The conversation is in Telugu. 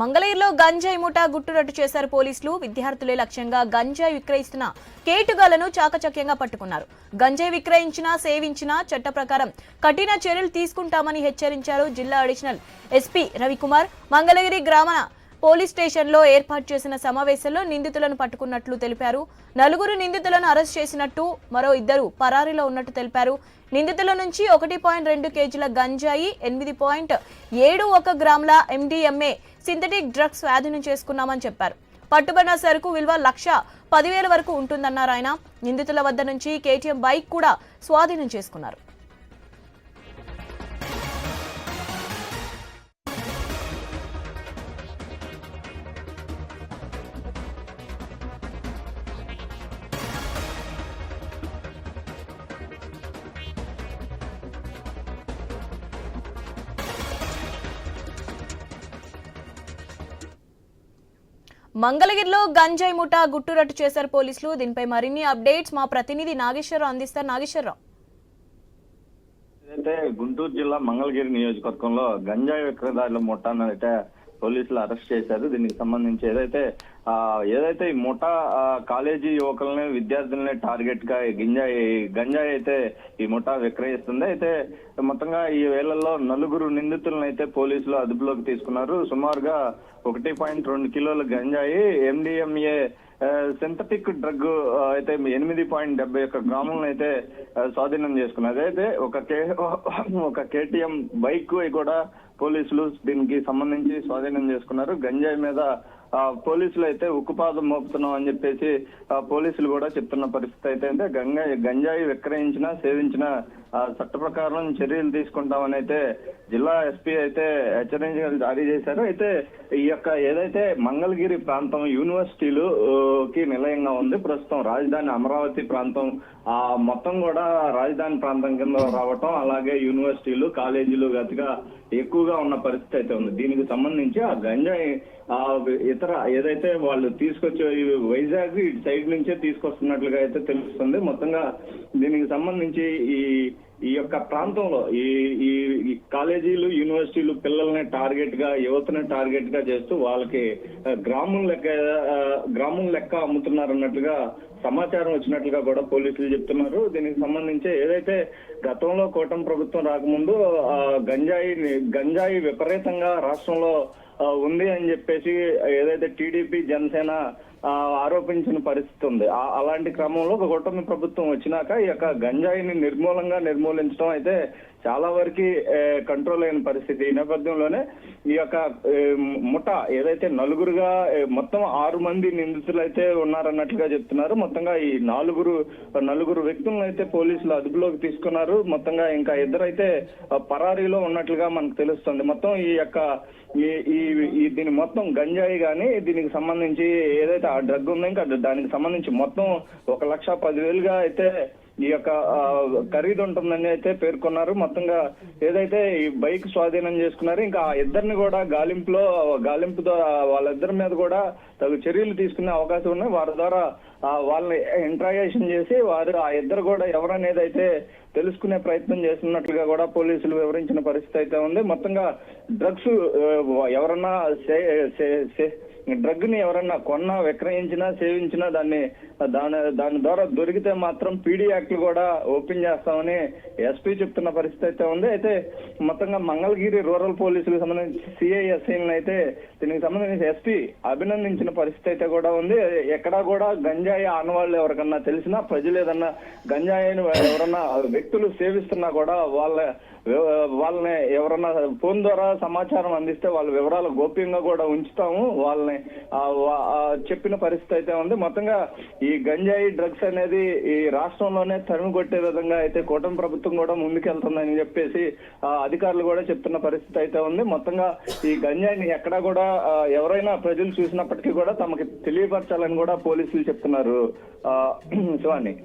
మంగళగిరిలో గంజాయి ముఠా గుట్టురట్టు చేశారు పోలీసులు. విద్యార్థులే లక్ష్యంగా గంజాయి విక్రయిస్తున్న కేటుగాలను చాకచక్యంగా పట్టుకున్నారు. గంజాయి విక్రయించినా సేవించినా చట్ట ప్రకారం కఠిన చర్యలు తీసుకుంటామని హెచ్చరించారు జిల్లా అడిషనల్ ఎస్పీ రవికుమార్. మంగళగిరి గ్రామ పోలీస్ స్టేషన్లో ఏర్పాటు చేసిన సమావేశంలో నిందితులను పట్టుకున్నట్లు తెలిపారు. నలుగురు నిందితులను అరెస్ట్ చేసినట్టు మరో ఇద్దరు పరారీలో ఉన్నట్టు తెలిపారు. నిందితుల నుంచి ఒకటి పాయింట్ రెండు కేజీల గంజాయి ఎనిమిది పాయింట్ ఏడు ఒక గ్రాముల ఎండిఎంఏ సింథటిక్ డ్రగ్స్ స్వాధీనం చేసుకున్నామని చెప్పారు. పట్టుబడిన సరుకు విలువ లక్ష పదివేల వరకు ఉంటుందన్నారు ఆయన. నిందితుల వద్ద నుంచి కేటీఎం బైక్ కూడా స్వాధీనం చేసుకున్నారు. మంగళగిరిలో గంజాయి ముఠా గుట్టురట్టు చేశారు పోలీసులు. దీనిపై మరిన్ని అప్డేట్స్ మా ప్రతినిధి నాగేశ్వరరావు అందిస్తారు. నాగేశ్వరరావు. అయితే గుంటూరు జిల్లా మంగళగిరి నియోజకవర్గంలో గంజాయి విక్రయదారుల ముఠాను అయితే పోలీసులు అరెస్ట్ చేశారు. దీనికి సంబంధించి ఏదైతే ఏదైతే ఈ ముఠా కాలేజీ యువకుల్ని విద్యార్థుల్ని టార్గెట్గా ఈ గంజాయి గంజాయి అయితే ఈ ముఠా విక్రయిస్తుంది. అయితే మొత్తంగా ఈ వేళల్లో నలుగురు నిందితులను అయితే పోలీసులు అదుపులోకి తీసుకున్నారు. సుమారుగా ఒకటి పాయింట్ రెండు కిలోల గంజాయి ఎండిఎంఏ సింథటిక్ డ్రగ్ అయితే ఎనిమిది పాయింట్ డెబ్బై ఒక్క గ్రాములను అయితే స్వాధీనం చేసుకున్నది అయితే ఒక కే ఒక కేటీఎం బైక్ కూడా పోలీసులు దీనికి సంబంధించి స్వాధీనం చేసుకున్నారు. గంజాయి మీద పోలీసులు అయితే ఉక్కుపాదం మోపుతున్నాం అని చెప్పేసి ఆ, పోలీసులు కూడా చెప్తున్న పరిస్థితి అయితే అంటే గంజాయి గంజాయి విక్రయించినా సేవించినా చట్ట ప్రకారం చర్యలు తీసుకుంటామని అయితే జిల్లా ఎస్పీ అయితే హెచ్చరించ జారీ చేశారు. అయితే ఈ యొక్క ఏదైతే మంగళగిరి ప్రాంతం యూనివర్సిటీలు కి నిలయంగా ఉంది ప్రస్తుతం రాజధాని అమరావతి ప్రాంతం ఆ మొత్తం కూడా రాజధాని ప్రాంతం కింద రావటం అలాగే యూనివర్సిటీలు కాలేజీలు గతిగా ఎక్కువగా ఉన్న పరిస్థితి అయితే ఉంది. దీనికి సంబంధించి ఆ గంజాయి ఆ ఇతర ఏదైతే వాళ్ళు తీసుకొచ్చే వైజాగ్ ఇటు సైడ్ నుంచే తీసుకొస్తున్నట్లుగా అయితే తెలుస్తుంది. మొత్తంగా దీనికి సంబంధించి ఈ ఈ యొక్క ప్రాంతంలో ఈ ఈ కాలేజీలు యూనివర్సిటీలు పిల్లల్ని టార్గెట్గా యువతని టార్గెట్గా చేస్తూ వాళ్ళకి గ్రామం లెక్క గ్రామం లెక్క అమ్ముతున్నారు అన్నట్లుగా సమాచారం వచ్చినట్లుగా కూడా పోలీసులు చెప్తున్నారు. దీనికి సంబంధించి ఏదైతే గతంలో కూటమి ప్రభుత్వం రాకముందు ఆ, గంజాయి గంజాయి విపరీతంగా రాష్ట్రంలో ఉంది అని చెప్పేసి ఏదైతే టీడీపీ జనసేన ఆరోపించిన పరిస్థితి ఉంది. ఆ- అలాంటి క్రమంలో ఒక కూటమి ప్రభుత్వం వచ్చినాక ఈ యొక్క గంజాయిని నిర్మూలంగా నిర్మూలించడం అయితే చాలా వరకు కంట్రోల్ అయిన పరిస్థితి. ఈ నేపథ్యంలోనే ఈ యొక్క ముఠ ఏదైతే నలుగురుగా మొత్తం ఆరు మంది నిందితులు అయితే ఉన్నారన్నట్లుగా చెప్తున్నారు. మొత్తంగా ఈ నాలుగురు నలుగురు వ్యక్తులను అయితే పోలీసులు అదుపులోకి తీసుకున్నారు. మొత్తంగా ఇంకా ఇద్దరైతే పరారీలో ఉన్నట్లుగా మనకు తెలుస్తుంది. మొత్తం ఈ యొక్క ఈ ఈ దీని మొత్తం గంజాయి కానీ దీనికి సంబంధించి ఏదైతే ఆ డ్రగ్ ఉందో ఇంకా దానికి సంబంధించి మొత్తం ఒక లక్ష పదివేలుగా అయితే ఈ యొక్క ఖరీదు ఉంటుందని అయితే పేర్కొన్నారు. మొత్తంగా ఏదైతే ఈ బైక్ స్వాధీనం చేసుకున్నారు ఇంకా ఇద్దరిని కూడా గాలింపులో గాలింపు ద్వారా వాళ్ళిద్దరి మీద కూడా తగు చర్యలు తీసుకునే అవకాశం ఉన్నాయి వారి ద్వారా వాళ్ళని ఇంట్రాగేషన్ చేసి వారు ఆ ఇద్దరు కూడా ఎవరనేది అయితే తెలుసుకునే ప్రయత్నం చేస్తున్నట్లుగా కూడా పోలీసులు వివరించిన పరిస్థితి అయితే ఉంది. మొత్తంగా డ్రగ్స్ ఎవరన్నా సే- డ్రగ్ని ఎవరన్నా కొన్నా విక్రయించినా సేవించినా దాన్ని దాని దాని ద్వారా దొరికితే మాత్రం పీడీ యాక్ట్లు కూడా ఓపెన్ చేస్తామని ఎస్పీ చెప్తున్న పరిస్థితి అయితే ఉంది. అయితే మొత్తంగా మంగళగిరి రూరల్ పోలీసులకు సంబంధించి సిఐఎస్ఐని అయితే దీనికి సంబంధించి ఎస్పీ అభినందించిన పరిస్థితి అయితే కూడా ఉంది. ఎక్కడా కూడా గంజాయి ఆనవాళ్ళు ఎవరికన్నా తెలిసినా ప్రజలు ఏదన్నా గంజాయిని ఎవరన్నా వ్యక్తులు సేవిస్తున్నా కూడా వాళ్ళ వాళ్ళని ఎవరన్నా ఫోన్ ద్వారా సమాచారం అందిస్తే వాళ్ళ వివరాలు గోప్యంగా కూడా ఉంచుతాము. వాళ్ళని చెప్పిన పరిస్థితి అయితే ఉంది. మొత్తంగా ఈ గంజాయి డ్రగ్స్ అనేది ఈ రాష్ట్రంలోనే తరిమి కొట్టే విధంగా అయితే కూటమి ప్రభుత్వం కూడా ముందుకెళ్తుందని చెప్పేసి అధికారులు కూడా చెప్తున్న పరిస్థితి అయితే ఉంది. మొత్తంగా ఈ గంజాయిని ఎక్కడా కూడా ఎవరైనా ప్రజలు చూసినప్పటికీ కూడా తమకి తెలియపరచాలని కూడా పోలీసులు చెప్తున్నారు. ఆ, శివాని.